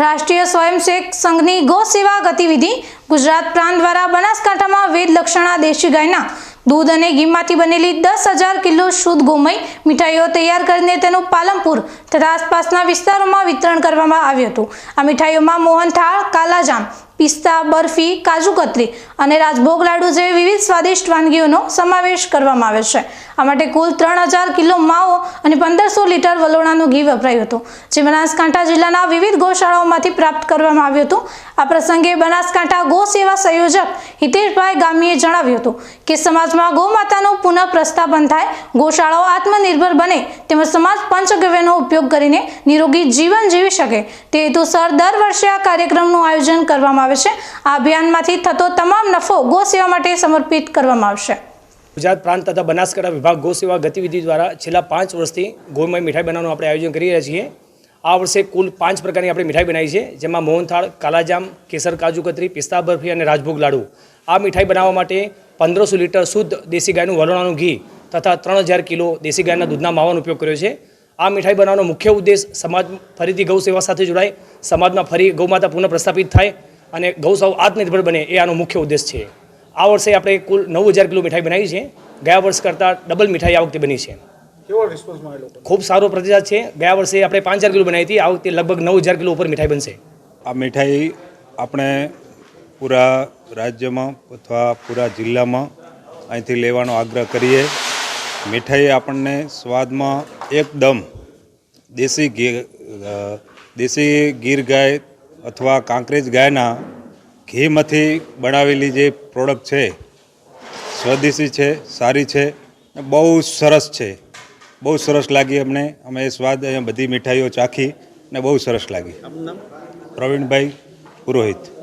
રાષ્ટ્રીય સ્વયંસેવક સંઘની ગૌ સેવા ગતિવિધિ ગુજરાત પ્રાંત દ્વારા બનાસકાંઠામાં વેદ લક્ષણા દેશી ગાયના દૂધ અને ઘીમાંથી બનેલી દસ હજાર કિલો શુદ્ધ ગોમય મીઠાઈઓ તૈયાર કરીને તેનું પાલનપુર તથા આસપાસના વિસ્તારોમાં વિતરણ કરવામાં આવ્યું હતું. આ મીઠાઈઓમાં મોહનથાળ, કાલાજામ પિસ્તા, બરફી, કાજુ કતરી અને રાજભોગ લાડુ જેવી વિવિધ સ્વાદિષ્ટ વાનગીઓનો સમાવેશ કરવામાં આવે છે. આ માટે કુલ ત્રણ હજાર કિલો માવો અને પંદરસો લીટર વલોણાનું ઘી વપરાયું હતું જે બનાસકાંઠા જિલ્લાના વિવિધ ગૌશાળાઓમાંથી પ્રાપ્ત કરવામાં આવ્યું હતું. આ પ્રસંગે બનાસકાંઠા ગૌ સેવા સંયોજક હિતેશભાઈ ગામીએ જણાવ્યું હતું કે, સમાજમાં ગૌમાતાનું પુનઃ પ્રસ્થાપન થાય, ગૌશાળાઓ આત્મનિર્ભર બને, તેમજ સમાજ પંચગવ્યનો ઉપયોગ કરીને નિરોગી જીવન જીવી શકે. તે હેતુસર દર વર્ષે આ કાર્યક્રમનું આયોજન કરવામાં આવે છે. આ અભિયાનમાંથી થતો તમામ નફો ગૌ સેવા માટે સમર્પિત કરવામાં આવશે. ગુજરાત પ્રાંત તથા બનાસકાંઠા વિભાગ ગો ગતિવિધિ દ્વારા છેલ્લા પાંચ વર્ષથી ગોમય મીઠાઈ બનાવવાનું આપણે આયોજન કરી રહ્યા છીએ. આ વર્ષે કુલ પાંચ પ્રકારની આપણે મીઠાઈ બનાવી છે, જેમાં મોહનથાળ, કાલાજામ, કેસર, કાજુ કતરી, પિસ્તા બરફી અને રાજભોગ લાડુ. આ મીઠાઈ બનાવવા માટે પંદરસો લીટર શુદ્ધ દેશી ગાયનું વલોણાનું ઘી તથા ત્રણ હજાર કિલો દેશી ગાયના દૂધના માવાનો ઉપયોગ કર્યો છે. આ મીઠાઈ બનાવવાનો મુખ્ય ઉદ્દેશ સમાજ ફરીથી ગૌ સેવા સાથે જોડાય, સમાજમાં ફરી ગૌમાતા પુનઃ પ્રસ્થાપિત થાય અને ગૌ સૌ આત્મનિર્ભર બને એ આનો મુખ્ય ઉદ્દેશ છે. આ વર્ષે આપણે કુલ નવ હજાર કિલો મીઠાઈ બનાવી છે. ગયા વર્ષ કરતાં ડબલ મીઠાઈ આ વખતે બની છે. ખૂબ સારો પ્રતિસાદ છે. ગયા વર્ષે આપણે પાંચ હજાર કિલો બનાવી હતી. આ વખતે લગભગ નવ હજાર કિલો ઉપર મીઠાઈ બનશે. આ મીઠાઈ આપણે પૂરા રાજ્યમાં અથવા પૂરા જિલ્લામાં અહીંથી લેવાનો આગ્રહ કરીએ. મીઠાઈ આપણને સ્વાદમાં એકદમ દેશી ઘી દેશી ગીર ગાય અથવા કાંકરેજ ગાયના ઘીમાંથી બનાવેલી જે પ્રોડક્ટ છે સ્વદેશી છે સારી છે બહુ સરસ છે. બહુ સરસ લાગી અમને. અમે એ સ્વાદ અહીંયા બધી મીઠાઈઓ ચાખી ને બહુ સરસ લાગી. પ્રવીણભાઈ પુરોહિત.